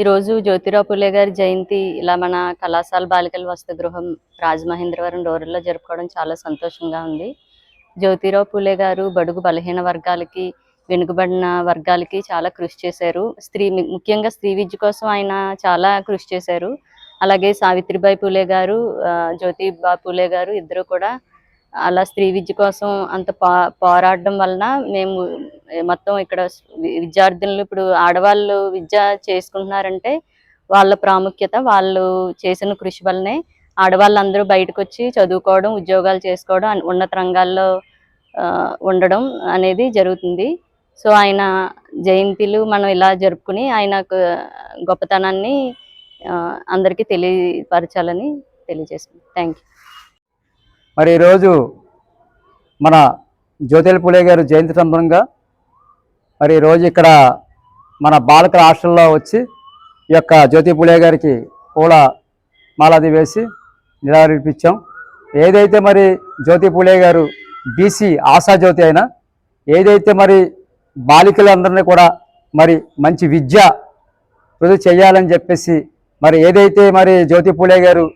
ఈరోజు జ్యోతిరావు పులే గారి జయంతి ఇలా మన కళాశాల బాలికల వసతి గృహం రాజమహేంద్రవరం రూరల్లో జరుపుకోవడం చాలా సంతోషంగా ఉంది. జ్యోతిరావు పులే గారు బడుగు బలహీన వర్గాలకి వెనుకబడిన వర్గాలకి చాలా కృషి చేశారు. స్త్రీ ముఖ్యంగా స్త్రీ విద్య కోసం ఆయన చాలా కృషి చేశారు. అలాగే సావిత్రిబాయి పూలే గారు జ్యోతిబా పూలే గారు ఇద్దరు కూడా అలా స్త్రీ విద్య కోసం అంత పా పోరాడడం వలన మేము మొత్తం ఇక్కడ విద్యార్థులు ఇప్పుడు ఆడవాళ్ళు విద్య చేసుకుంటున్నారంటే వాళ్ళ ప్రాముఖ్యత వాళ్ళు చేసిన కృషి వల్లనే ఆడవాళ్ళందరూ బయటకు వచ్చి చదువుకోవడం ఉద్యోగాలు చేసుకోవడం ఉన్నత రంగాల్లో ఉండడం అనేది జరుగుతుంది. సో ఆయన జయంతిలు మనం ఇలా జరుపుకుని ఆయన గొప్పతనాన్ని అందరికీ తెలియపరచాలని తెలియజేసుకుంటాం థ్యాంక్ యూ. మరి ఈరోజు మన జ్యోతిల్ పులే గారు జయంతి సందర్భంగా మరి ఈరోజు ఇక్కడ మన బాలకల హాస్టల్లో వచ్చి ఈ యొక్క జ్యోతి పులే గారికి పూల మాలాది వేసి నిరాకరించాం. ఏదైతే మరి జ్యోతి పులే గారు బీసీ ఆశాజ్యోతి అయినా ఏదైతే మరి బాలికలందరినీ కూడా మరి మంచి విద్య వృద్ధి చేయాలని చెప్పేసి మరి ఏదైతే మరి జ్యోతి పులే గారు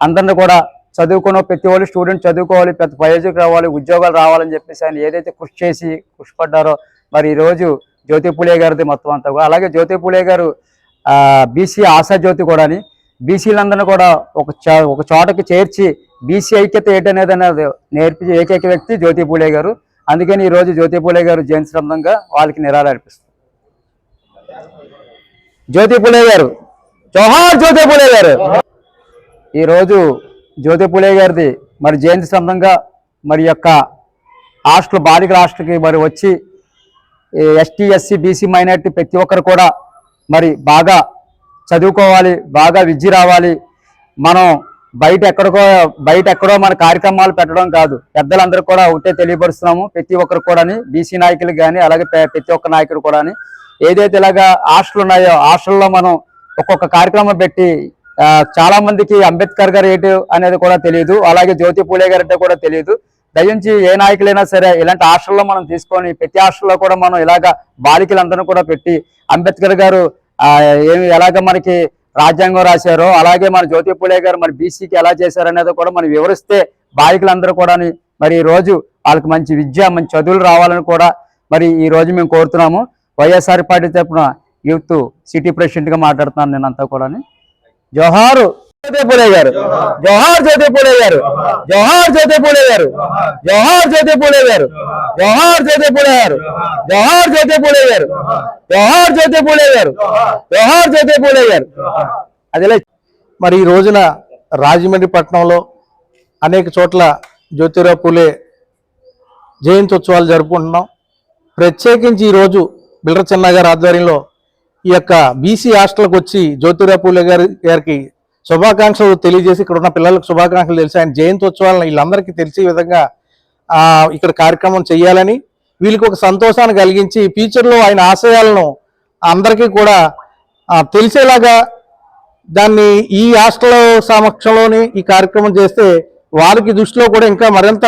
అందరిని కూడా చదువుకున్న ప్రతి వాళ్ళు స్టూడెంట్ చదువుకోవాలి పెద్ద ప్రయోజకులు రావాలి ఉద్యోగాలు రావాలని చెప్పేసి ఆయన ఏదైతే కృషి చేసి కృషిపడ్డారో మరి ఈరోజు జ్యోతి పులే గారిది మొత్తం అంతా అలాగే జ్యోతి పులే గారు బీసీ ఆశా జ్యోతి కూడా అని బీసీలందరినీ కూడా ఒక చా- ఒక చోటకి చేర్చి బీసీ ఐక్యత ఏంటనేది అనేది నేర్పించే ఏకైక వ్యక్తి జ్యోతి పూలే గారు. అందుకని ఈరోజు జ్యోతి పూలే గారు జయంతి సంబంధంగా వాళ్ళకి నిరాళ అర్పిస్తారు జ్యోతి పూలే గారు జోహార్ జ్యోతి పూలే గారు. ఈరోజు జ్యోతి పూలే గారిది మరి జయంతి సంబంధంగా మరి యొక్క హాస్టల్ బాలికల హాస్టల్కి మరి వచ్చి ఎస్టీ ఎస్సీ బీసీ మైనార్టీ ప్రతి ఒక్కరు కూడా మరి బాగా చదువుకోవాలి బాగా విద్య రావాలి. మనం బయట ఎక్కడికో బయట ఎక్కడో మన కార్యక్రమాలు పెట్టడం కాదు. పెద్దలందరూ కూడా ఒకటే తెలియపరుస్తున్నాము. ప్రతి ఒక్కరు కూడా బీసీ నాయకులు కానీ అలాగే ప్రతి ఒక్క నాయకుడు కూడా ఏదైతే ఇలాగా హాస్టల్ ఉన్నాయో హాస్టల్లో మనం ఒక్కొక్క కార్యక్రమం పెట్టి చాలా మందికి అంబేద్కర్ గారు ఏంటి అనేది కూడా తెలియదు. అలాగే జ్యోతి పూలే గారు అంటే కూడా తెలియదు. దయించి ఏ నాయకులైనా సరే ఇలాంటి హాస్టల్లో మనం తీసుకొని ప్రతి హాస్టల్లో కూడా మనం ఇలాగా బాలికలందరూ కూడా పెట్టి అంబేద్కర్ గారు ఏమి ఎలాగ మనకి రాజ్యాంగం రాశారో అలాగే మన జ్యోతిపూలే గారు మరి బీసీకి ఎలా చేశారు అనేది కూడా మనం వివరిస్తే బాలికలందరూ కూడా మరి ఈ రోజు వాళ్ళకి మంచి విద్య మంచి చదువులు రావాలని కూడా మరి ఈ రోజు మేము కోరుతున్నాము. వైఎస్ఆర్ పార్టీ తరఫున యూత్ సిటీ ప్రెసిడెంట్గా మాట్లాడుతున్నాను నేను కూడా జోహారు! జ్యోతి పూలే గారు. జోహార్ జ్యోతి పూలే గారు. జోహార్ జ్యోతి పూలే గారు. జోహార్ జ్యోతి పూలే గారు. జోహార్ జ్యోతి పూలే గారు. జోహార్ జ్యోతి పూలే గారు. జోహార్ జ్యోతి పూలే గారు. జోహార్ జ్యోతి పూలే గారు. అదిలే మరి ఈ రోజున రాజమండ్రి పట్టణంలో అనేక చోట్ల జ్యోతిరావు పూలే జయంతి ఉత్సవాలు జరుపుకుంటున్నాం. ప్రత్యేకించి ఈరోజు బిల్ర చెన్న గారి ఆధ్వర్యంలో ఈ యొక్క బీసీ హాస్టల్కి వచ్చి జ్యోతిరావు పూలే గారి గారికి శుభాకాంక్షలు తెలియజేసి ఇక్కడ ఉన్న పిల్లలకు శుభాకాంక్షలు తెలిసి ఆయన జయంతి ఉత్సవాలను వీళ్ళందరికీ తెలిసే విధంగా ఇక్కడ కార్యక్రమం చేయాలని వీళ్ళకి ఒక సంతోషాన్ని కలిగించి ఫ్యూచర్లో ఆయన ఆశయాలను అందరికీ కూడా తెలిసేలాగా దాన్ని ఈ హాస్టల్ సమక్షంలోనే ఈ కార్యక్రమం చేస్తే వారికి దృష్టిలో కూడా ఇంకా మరింత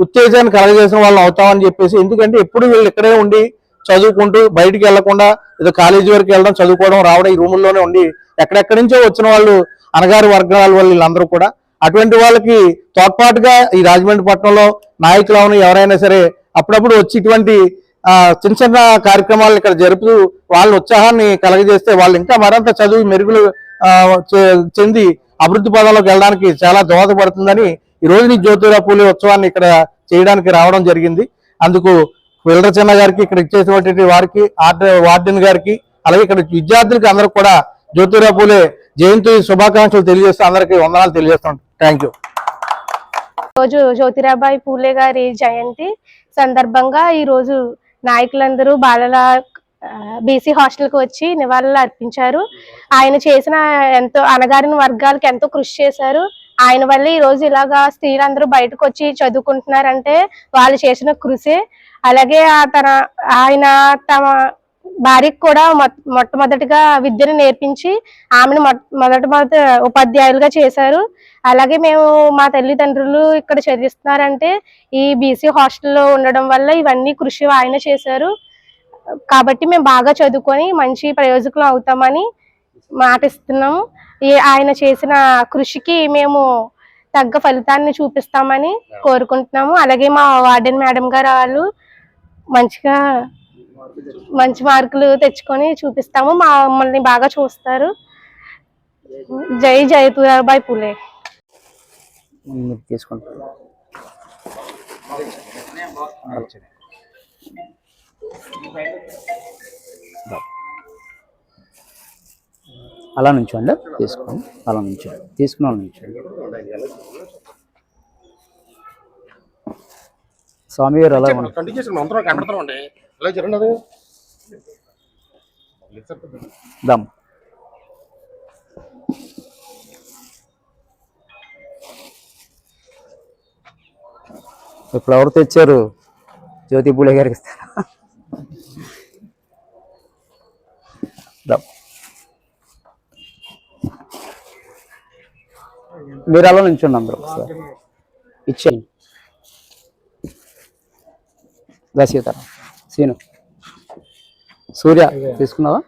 ఉత్తేజాన్ని కలగజేసిన వాళ్ళని అవుతామని చెప్పేసి ఎందుకంటే ఎప్పుడు వీళ్ళు ఇక్కడే ఉండి చదువుకుంటూ బయటికి వెళ్ళకుండా ఏదో కాలేజీ వరకు వెళ్ళడం చదువుకోవడం రావడం ఈ రూముల్లోనే ఉండి ఎక్కడెక్కడి నుంచో వచ్చిన వాళ్ళు అనగారి వర్గాల వాళ్ళు వీళ్ళందరూ కూడా అటువంటి వాళ్ళకి తోడ్పాటుగా ఈ రాజమండ్రి పట్టణంలో నాయకులు అవును ఎవరైనా సరే అప్పుడప్పుడు వచ్చి ఇటువంటి చిన్న చిన్న కార్యక్రమాలు ఇక్కడ జరుపుతూ వాళ్ళ ఉత్సాహాన్ని కలగజేస్తే వాళ్ళు ఇంకా మరింత చదువు మెరుగులు చెంది అభివృద్ధి పదంలోకి వెళ్ళడానికి చాలా దోహదపడుతుందని ఈ రోజు ఈ జ్యోతిరావు పూలే ఉత్సవాన్ని ఇక్కడ చేయడానికి రావడం జరిగింది. అందుకు వెల్లరచన్న గారికి ఇక్కడ ఇచ్చేసినటువంటి వారికి ఆర్డర్ వార్డెన్ గారికి అలాగే ఇక్కడ విద్యార్థులకి అందరూ కూడా జ్యోతిరావు పూలే జయంతి శుభాకాంక్షలు తెలియజేస్తూ అందరికీ వందనాలు తెలియజేస్తాం థ్యాంక్ యూ రోజు జ్యోతిరాబాయి పూలే గారి జయంతి సందర్భంగా ఈ రోజు నాయకులందరూ బాలల బీసీ హాస్టల్కి వచ్చి నివాళులు అర్పించారు. ఆయన చేసిన ఎంతో అణగారిన వర్గాలకు ఎంతో కృషి చేశారు. ఆయన వల్ల ఈ రోజు ఇలాగా స్త్రీలందరూ బయటకు వచ్చి చదువుకుంటున్నారంటే వాళ్ళు చేసిన కృషి. అలాగే ఆ తన ఆయన తమ భార్యకు కూడా మొట్టమొదటిగా విద్యను నేర్పించి ఆమెను మొట్- మొదట మొదట ఉపాధ్యాయులుగా చేశారు. అలాగే మేము మా తల్లిదండ్రులు ఇక్కడ చదివిస్తున్నారంటే ఈ బీసీ హాస్టల్లో ఉండడం వల్ల ఇవన్నీ కృషి ఆయన చేశారు. కాబట్టి మేము బాగా చదువుకొని మంచి ప్రయోజకులు అవుతామని మాటిస్తున్నాము. ఈ ఆయన చేసిన కృషికి మేము తగ్గ ఫలితాన్ని చూపిస్తామని కోరుకుంటున్నాము. అలాగే మా వార్డెన్ మేడం గారు వాళ్ళు మంచిగా మంచి మార్కులు తెచ్చుకొని చూపిస్తాము. మా మమ్మల్ని బాగా చూస్తారు. జై జయతురాబాయ్ పులే. తీసుకుంటారు అలా నుంచోండి. తీసుకోండి. అలా నుంచోండి. తీసుకున్న వాళ్ళు నుంచోండి. స్వామి గారు అలా దమ్. ఇప్పుడు ఎవరు తెచ్చారు? జ్యోతి పూలే గారికి ఇస్తారా? మీరు అలా నుంచోండి అందరూ ఒకసారి. ఇచ్చేయండి. దా సీను. సూర్య తీసుకున్నావా.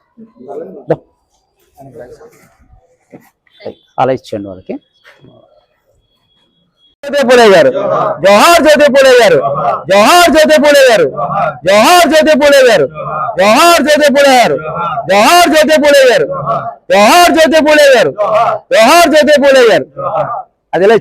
అలా ఇచ్చేయండి వాళ్ళకి. జ్యోతి పూలే గారు. జోహార్ జ్యోతి పూలే గారు. జోహార్ జ్యోతి పూలే గారు. జోహార్ జ్యోతి పూలే గారు. జోహార్ జ్యోతి పూలే గారు. జోహార్ జ్యోతి పూలే గారు. జోహార్ జ్యోతి పూలే గారు. జోహార్ జ్యోతి పూలే గారు. అదిలా